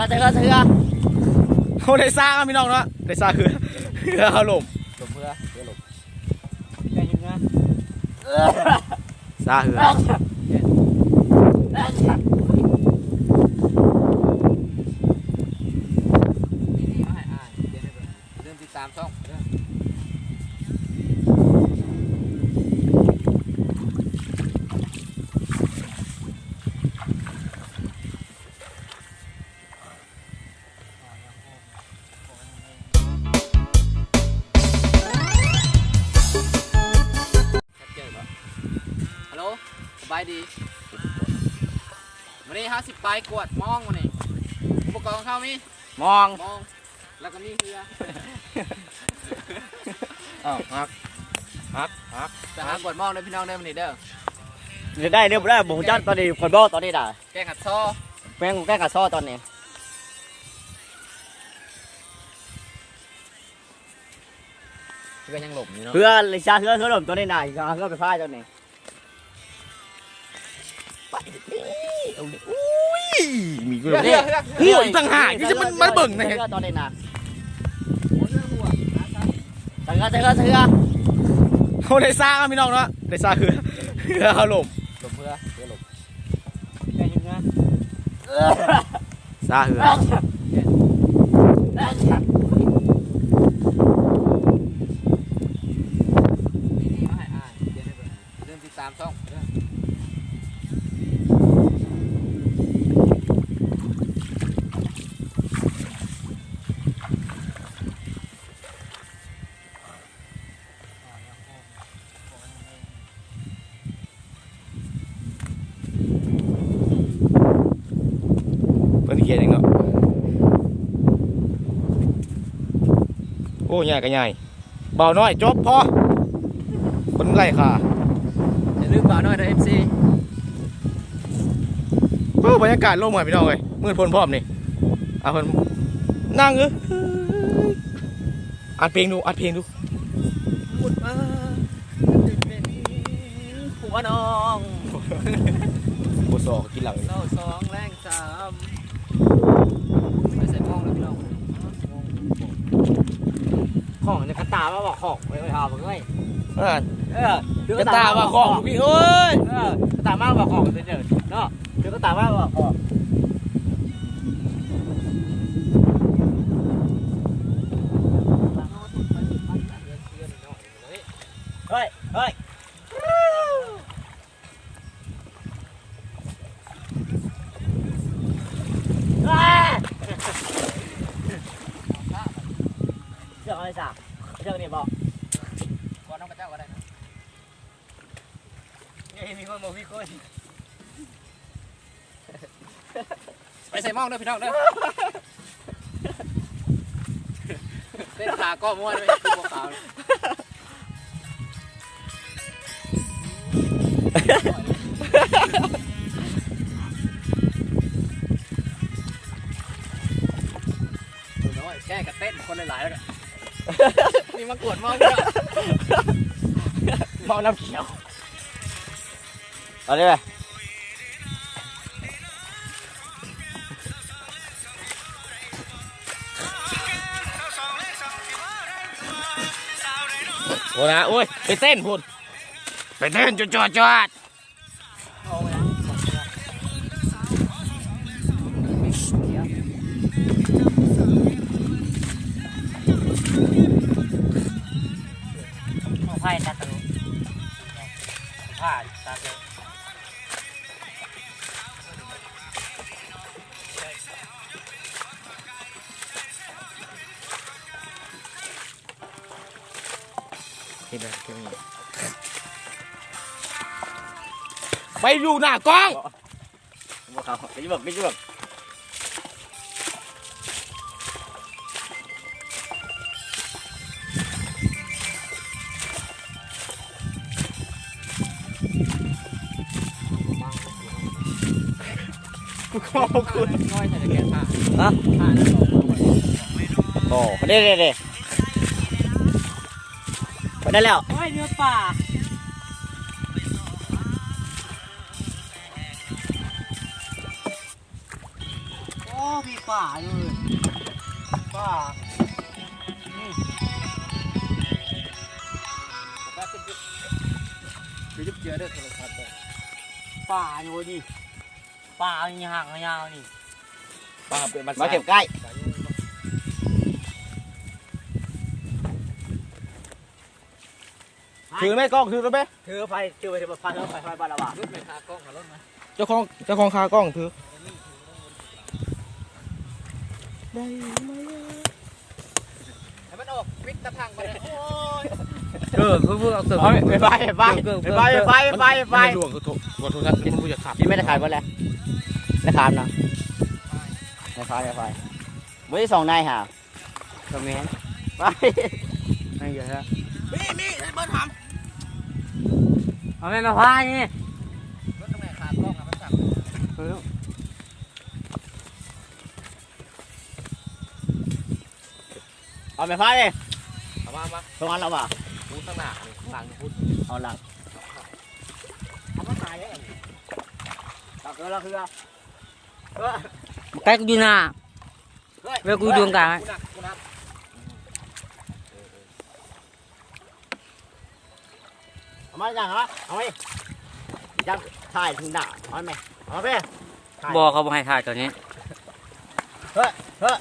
ก็เถือเถือเขาได้ซ่าครับพี่น้องเนาะได้ซ่าคือคือเขาลมหลบเพื่อเพื่อหลบแค่ยิงนะซ่าคือ บายดีวันนี้ห้าสิบปลายกวดมองวันนี้อุปกรณ์ของเขามีมองมอง แล้วก็มีเรืออ้าวฮักฮักฮักจะหากวดมองเด้อพี่น้องเด้อวันนี้เด้อเดี๋ยวได้เรียบร้อยผมจัดตอนนี้คนบอกตอนนี้ด่าแกงหัดซอแม่งแกล้งกับซ้อตอนนี้เพื่อนยังหลบอยู่เนาะเพื่อลิชาเพื่อเพื่อหลมตัวนี้หน่อยก็เพื่อไปพายตอนนี้มีเกลืเรื ออเรือเรือหัวอีกต่างหากที่จะมันมันเบิ่งนะเพื่อตอนนี้นะเรือหัวเถือเถือเถือเขาได้ซ่าครับพี่น้องเนาะได้ซ่าคือคือเขาลมหลบเพื่อเพื่อหลบแค่ยิงนะซ่าคือมาให้อ่านเดี๋ยวให้เบิ่งเริ่มติดตามช่อง ใหญ่ก็ใหญ่เบาน้อยจบพอคนไล่ค่ะอย่าลืมฝากหน่อยเด้อ FC เออบรรยากาศโล่งเหมือนพี่น้องเลยมืดพ้นพร้อมนี่เอาเพิ่นนั่งเอออัดเพลงดูอัดเพลงดูพูดมาเป็นผัวน้องบทสอกกินหลังเราสองแรงสามไม่ใส่มองแล้วพี่น้อง ของจะกระ ตามาบอกของไปไปหาผมเลยอ่าเออจะตาว่าของลูกพี่เอ้ยเออกระตามาบอกของเดี๋ยวเนาะเดี๋ยวกระตามาบอกของเฮ้ยเฮ้ย เชือกอะไรจ้ะเชือกนี่บอก ก่อนน้องพระเจ้าก็ได้นะ นี่มีคนบอกมีคน ไป ใส่มองเด้อพี่น้องเด้อเต้นขาก็ม้วนเลยคือพวกขาวเลยดูน้อยแก้กับเต้นคนหลายๆแล้วกันนี่มากวดมองด้วยมองน้ำเขียว เอาเลยไป โอ้นะโอ้ย ไปเต้นพุ่นไปเต้นจอดจอด นไหมเห็นไหมไปดูหน้ากล้องบอกเขาไปยุ่งไปยุ่งขอบคุณน้อยแต่จะแก้ผ้าฮะผ้าแล้วก็โอ้เด้เด้เด้ ไปได้แล้วโอ้ยเนื้อป่าโอ้มีปป่าอยู่ป่าก็จะยุบจะยุบเจอเด้อโทรศัพท์เลยป่าอยู่ดิป่าอย่างห่างยาวนี่มาเป็นมันมาเก็บใกล้ ถือไหมกล้องถือแล้วไหมถือไปถือไปถือไปพันแล้วไปไปบ้านละบาทรถไปคากล้องขารถมาเจ้าของเจ้าของคากล้องถือให้มันออกวิทย์ตะพังไปเลยโอ้ยเออเพื่อเพื่อเอาเสิร์ฟไปไปไปไปไปไปไปไม่รู้คือโทรกดโทรศัพท์ที่ผู้จะขับพี่ไม่ได้ขายหมดแล้วได้ขายนะได้ขายได้ขายวันที่สองนายหาตรงนี้ไปไม่เยอะแล้วนี่นี่เบิร์ดถาม เอาไม่มาพายนี่รถตรงไหนคากล้องอะมันสั่งเอาไปพายเลยเอามามาตรงนั้นเราป่ะพูดข้างหน้าข้างหลังพูดเอาหลังเอามาขายเลยหลักเออหลักคือเออใกล้กูอยู่หน้าเว้ยกูดวงกลาง กูหนักกูหนัก เอา มาอย่างเหรอเอาไหมยังถ่ายถึงด่าเอาไหมเอาไปบอกเขาบอกให้ถ่ายตัวนี้เฮ้ยเฮ้ย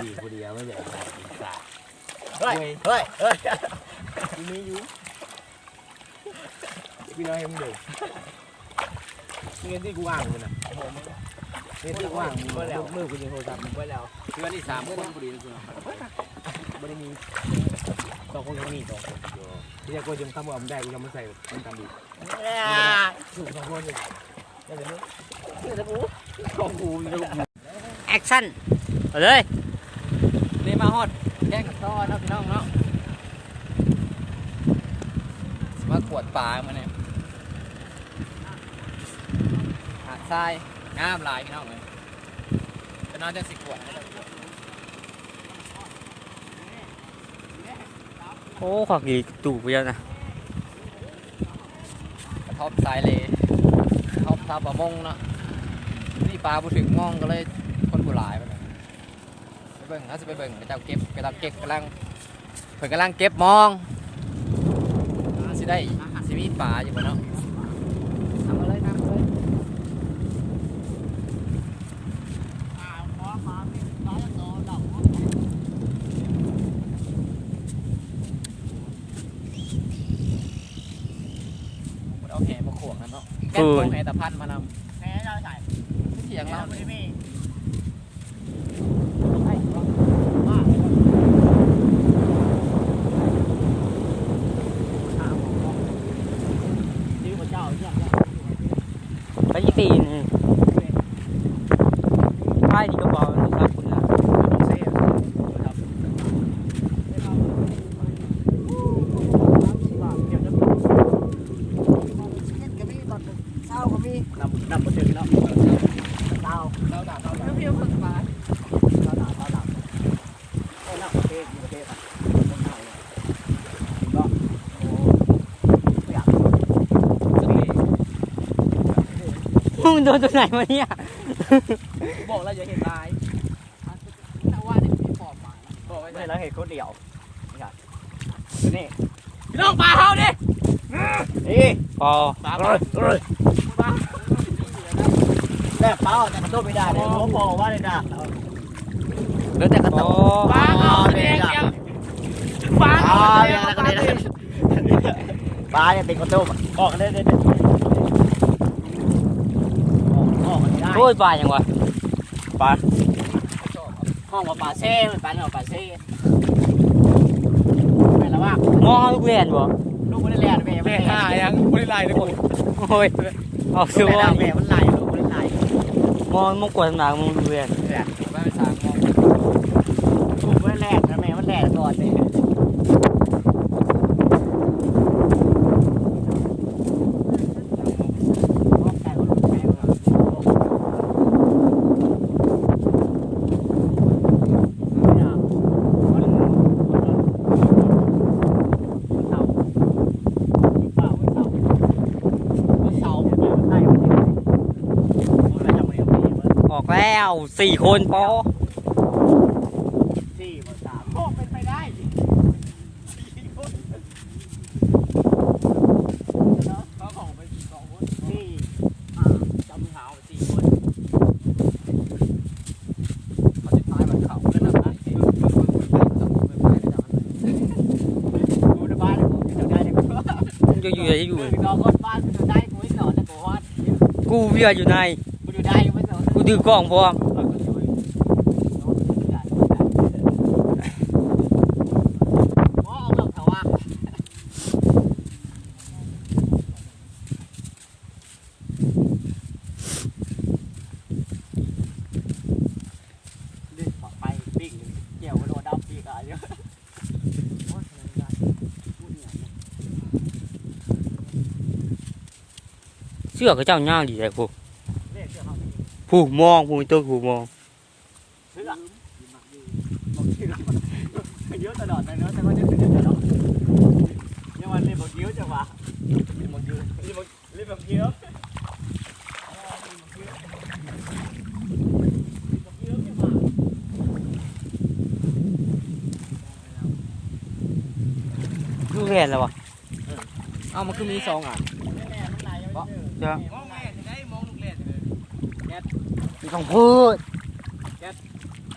ดีกูดีไม่ใช่เฮ้ยเฮ้ยเฮ้ยมีอยู่พี่น้อยให้มึงดูเงินที่กูอ่างมึงนะเงินที่กูอ่างมึงมือกูยิงโทรศัพท์มึงไว้แล้วเพื่อนที่สามคนพอดีเลยกู ไม่ได้มีสองคนยังมีสองคนที่จะกูจะทำว่ามึงได้กูยังไม่ใส่มันทำดีถูกสองคนอยู่ได้เลยมั้ยของกูมีลูแอคชั่นเอาเลยนี่มาฮอดแย่งกับต้อนะพี่น้องเนาะมาขวดปลามาเนี่ยหาดทรายงามหลายพี่น้องเลยจะนอนจะสิขวด โอ้ขวักดีตู่ไปแล้วนะกระทบทรายเลยกระทบทาประมงเนาะนี่ปลาบุถึงมองก็เลยคนผู้หลายไปเลยไปเบิ่งเขาจะไปเบิ่งกระเจ้าเก็บกระเจ้าเก็บกำลังเพิ่นกำลังเก็บมองสิได้สิมีปลาอยู่บ่เนาะทำมาเลยทำมาเลยเอาแหมาขวง นั่นเนาะแก้มของแหตะพันมานำ แพ้เราใส่ เถียงเรา ไม่มีนี่พระเจ้าเนี่ย ไปยี่สี่นี่ป้ายนี่ก็บอกนะครับคุณนะ เศร้าก็มีนำนำมาถึงแล้วเศร้า เราด่าเราด่าเพี้ยวคนสบาย เศร้าด่าเศร้าด่าโอ้นักประเทศประเทศอะคนไทยก็โอ้อยาก มึงโดนตัวไหนมาเนี่ย บอกแล้วอย่าเห็นลายถ้าว่าเนี่ยมีปอบมาบอกไว้ไม่แล้วเหตุคนเดียวนี่พี่น้องปลาเขาดินี่พอปลาเอ้ยเอ้ยแม่เป้าแต่กระโดดไม่ได้เลยเขาบอกว่าเลยนะเหลือแต่กระโตปลาเขาเองยังปลาปเขาลาเอเนี่ยงนะปก็ลาได้เองปลาเนี่ยติดกระโดดออกกันได้ได้ออกกันได้ โอ้ยปลาอย่างวะห้องว่าปลาเซ่มันปลาเนี่ยปลาเซ่เป็นแล้วว่ามองเอาลูกเรียนบ่ลูกไม่ได้แล่นแม่ไม่แม่ได้ห้ายังไม่ได้ไล่เลยกูโอ้ยออกซื้ซื้ออว่าว่าแม่มันไหลลูกไม่ได้ไหลมองมองกวดหนามึงลูกเรียน แล้วสี่คนปอสี่บนสามโอ้เป็นไปได้สี่คนเขาของไปสองคนสี่อ่าจำหาวสี่คนเขาจะพายเหมือนขับเป็นต้นนะกูในบ้านกูจะได้กูจะอยู่ดูน้องคนบ้านจะได้กูไม่สอนนะกูว่ากูเบียอยู่ใน ถือกล้องพร้อมไปปิ้งเกี่ยวกับโดดำปีกอะไรเยอะเสื้อกับเจ้าย่าดีใจกูผู้มองผู้ตัวผู้มองเลยกเยอะจังวะเล่นบอก เยอะเล่นบอกเล่นบอกเยอะลูกเรียนแล้ววะเต้องพูด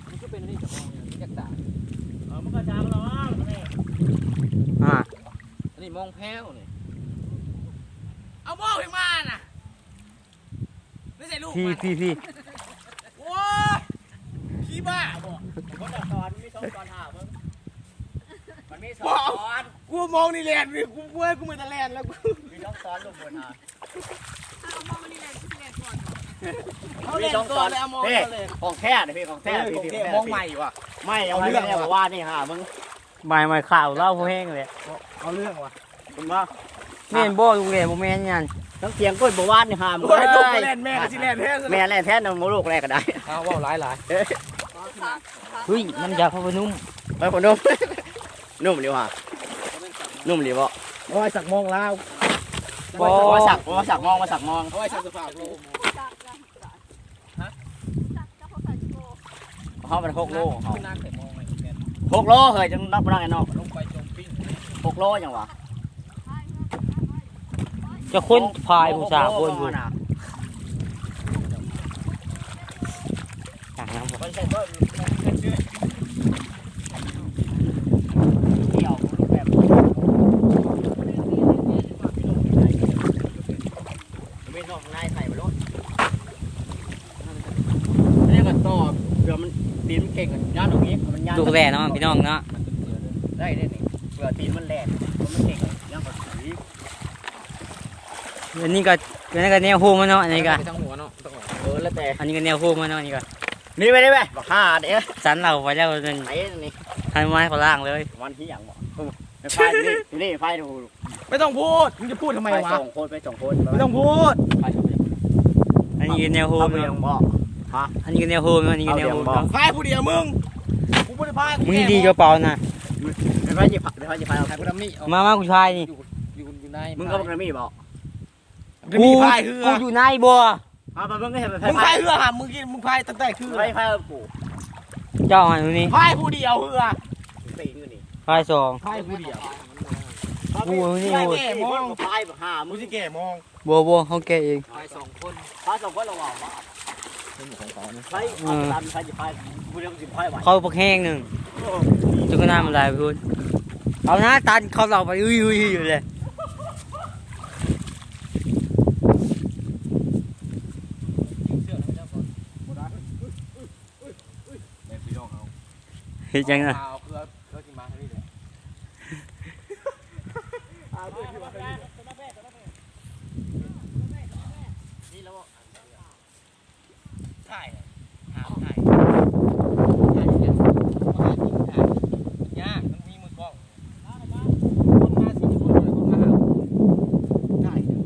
มันก็เป็นอันนี้จะมองอย่างยักษ์ตาเออมันก็จางแล้วอ่าอันนี้มองแพ้วนี่เอามองให้มาน่ะไม่ใช่ลูกพี่มันพี่พี่โอ้ยขี้บ้าคนละตอนมีสองตอนห้ามึงมันมีสองตอนกูมองนี่แลนด์กูกูให้กูมือตะแลนด์แล้วกู มีสองตอนลูกบนอะเขาเล่นก่อนแล้ว มองเฮ้เขาเลยของแท้เลยพี่ของแท้พี่มองใหม่ว่ะไม่เอาเรื่องเนี่ยว่านี่ฮะมึงไม่ไม่ข่าวเล่าพวกแห้งเลยเอาเรื่องว่ะคุณว่าแม่นบ่ลูกเรียนบ่แม่นยันทั้งเสียงก้นบ่วานนี่ฮะมึงโอ้ยลูกแลนด์แม่กับสิแลนด์แท้แม่แล่นแท้นโมลูกแรกก็ได้เอาว่าหลายหลายเฮ้ยมันอยากเข้าไปนุ่มไปคนนุ่มนุ่มดีว่ะนุ่มดีบ่โอ้ยสักมองลาวบ่ว่าสักว่าสักมองว่าสักมองโอ้ยสักสภาพ โลกเขาเป็นหกโลเขาขึ้นนั่งแต่มองไม่เห็นหกโลเคยจังนับพนักงานนอกลงไปจมปิ้งหกโลยังวะจะค้นพายผู้สาวคนอยู่นะต่างน้ำบ่คนใส่ก็เกี่ยวรูปแบบไม่นอกนายใส่ไปรถนี่ก็ต่อเผื่อมัน ตีนมันเก่งกันย่านตรงนี้มันย่านลูกแร่เนาะพี่น้องเนาะได้ได้นี่เผื่อตีนมันแหลกมันเก่งย่านกับสีอันนี้ก็อันนี้ก็แนวโฮมมันเนาะอันนี้ก็ไปทั้งหัวเนาะต้องเออแล้วแต่อันนี้ก็แนวโฮมมันเนาะอันนี้ก็นี่ไปได้ไหมบอกห้าเดี๋ยวสันเราไปแล้วจนไหนนี่ให้ไม้เขาล่างเลยวันที่อย่างบอกไฟนี่นี่ไฟดูไม่ต้องพูดมึงจะพูดทำไมไปวะส่งโคนไปส่งโคนไม่ต้องพูดไปส่งอันนี้ก็แนวโฮเอามไปยังเนาะ บอกอันนี้ก็แนวโฮมเนาะอันนี้ก็แนวโฮมเนาะพายผู้เดียวมึงกูไม่ได้พายมึงดีกระเป๋านะไปไฟจีไปไฟจีไฟเอาพายกูดำนี่มามากูชายนี่อยู่อยู่อยู่ในมึงก็บอกมีบอกกูมีพายเรือกูอยู่ในบัวเอาไปมึงก็เห็นไปมึงพายเรือหามึงกินมึงพายตั้งแต่คือไฟไฟกูเจ้าอันนี้พายผู้เดียวเรือตีนอยู่นี่พายสองพายผู้เดียวกูนี่ไฟโหดแก่มองไฟแบบห้ามึมึงงสิแก่มองบัวบัวเขาแกเองพายสองคนไฟส่งโคนระหว่าง ว่าเป็นของเขาเนี่ยไฟเอาตามไฟจีไฟกูเรียกจีไฟไหวเขาปักแห้งหนึ่งจุกหน้ามันลายไปพูดเอาหน้าตันเขาเราไปอุ้ยอุ้ยอยู่เลยเสื้อแล้วเจ้าก่อนบ่ได้แม่พี่น้องเอา เห็นจังนะ เอาเรือเรือที่มาที่นี่เลยถ่ายหาถ่ายถ่ายเนี่ยถ่ายจริงถ่ายยากมันมีมือกล้องคนมาสี่คนเลยคนมาหาถ่ายเนี่ย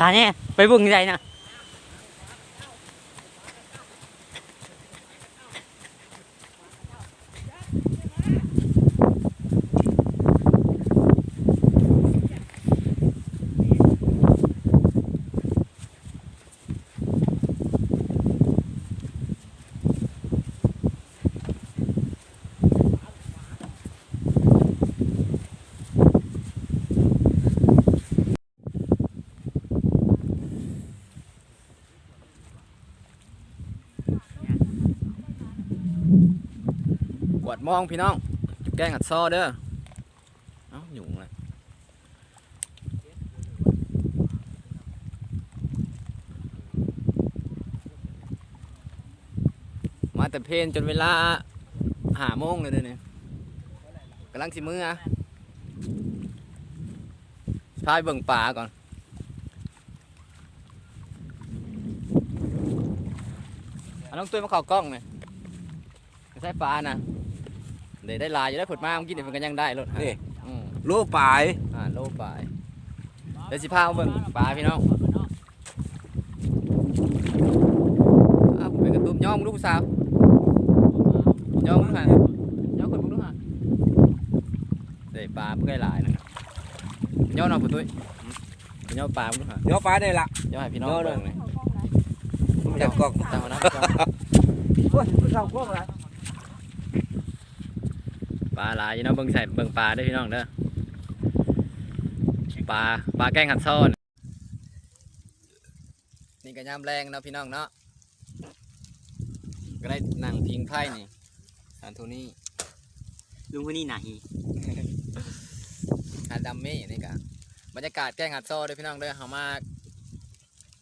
ท่านี่ไปบุ้งใจนะ ดมองพี่น้องแกล้งหัดซอเด้อเอ้าหยุ่งเลยมาแต่เพลนจนเวลาหาโมงเลยเนี่ยกำลังสิมืออะพายเบิ่งป่าก่อนอาน้องตุ้ยมาเข่ากล้องเลยไม่ใช่ปลานะ เดี๋ยวได้ลายจะได้ผลมาเมื่อกี้เดี๋ยวมันก็ยังได้รถนี่อืมโลปลายอ่าโลปลายเดี๋ยวสิพามาเบิ่งปลาพี่น้องอ้าวผมเป็นกระตุ้มย่อมงลูกผู้สาวย่อมงลูกฮะย่อมคนมึงลูกฮะเดี๋ยวปลาเพื่อหลายนะครับย่อหน่อยผมตุ้ยอืมย่อปลามึงลูกฮะเดี๋ยวปลายได้ละ ย่อให้พี่น้องย่อหน่อยเบิ่งเลยจับกล้องจังหวะนั้นจังโอ้ยเรากล้องละ ปลาหลายอยู่เนาะเบิ่งใส่เบิ่งปลาเด้วยพี่น้องเด้อปลาปลาแกงหัดซ่อนนี่ก็ยามแรงเนาะพี่น้องเนาะก็ได้นั่งพิงไพ่นี่สานโทนี่ลุงคนนี้ไหนหาดดัมเม่นี่กะบรรยากาศแกงหัดซ่อเด้วยพี่น้องเด้อเฮามา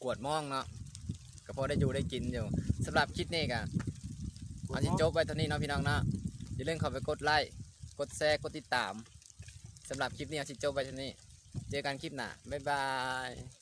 กวดมองเนาะก็พอได้อยู่ได้กินอยู่สำหรับคลิปนี้กะเอาจิจบไว้เท่านี้เนาะพี่น้องเนาะอย่าลืมเข้าไปกดไลค์ กดแชร์ กดติดตามสำหรับคลิปนี้เอาชิจบไปชนี้ เจอกันคลิปหน้าบ๊ายบาย